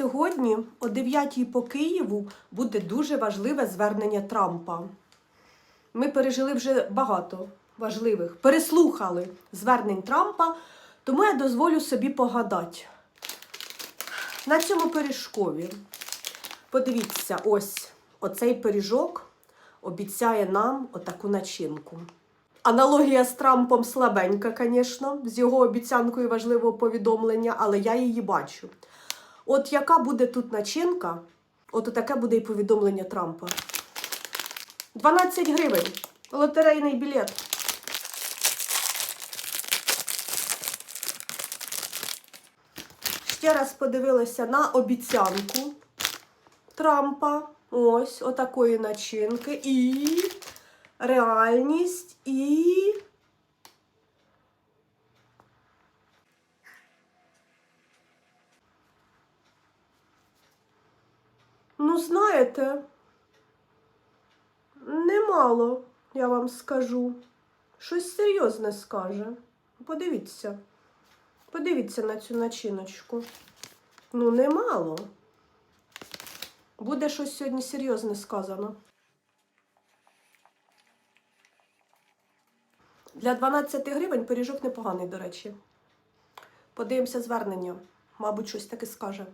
Сьогодні о 9 по Києву буде дуже важливе звернення Трампа. Ми пережили вже багато важливих, переслухали звернень Трампа, тому я дозволю собі погадати. На цьому пиріжкові. Подивіться, ось оцей пиріжок обіцяє нам отаку начинку. Аналогія з Трампом слабенька, звісно, з його обіцянкою важливого повідомлення, але я її бачу. От яка буде тут начинка, от таке буде і повідомлення Трампа. 12 гривень. Лотерейний білет. Ще раз подивилася на обіцянку Трампа. Ось отакої начинки. І реальність, і. Ну, знаєте, немало, я вам скажу. Щось серйозне скаже. Подивіться. Подивіться на цю начиночку. Ну, немало. Буде щось сьогодні серйозне сказано. Для 12 гривень пиріжок непоганий, до речі. Подивимося звернення. Мабуть, щось таке скаже.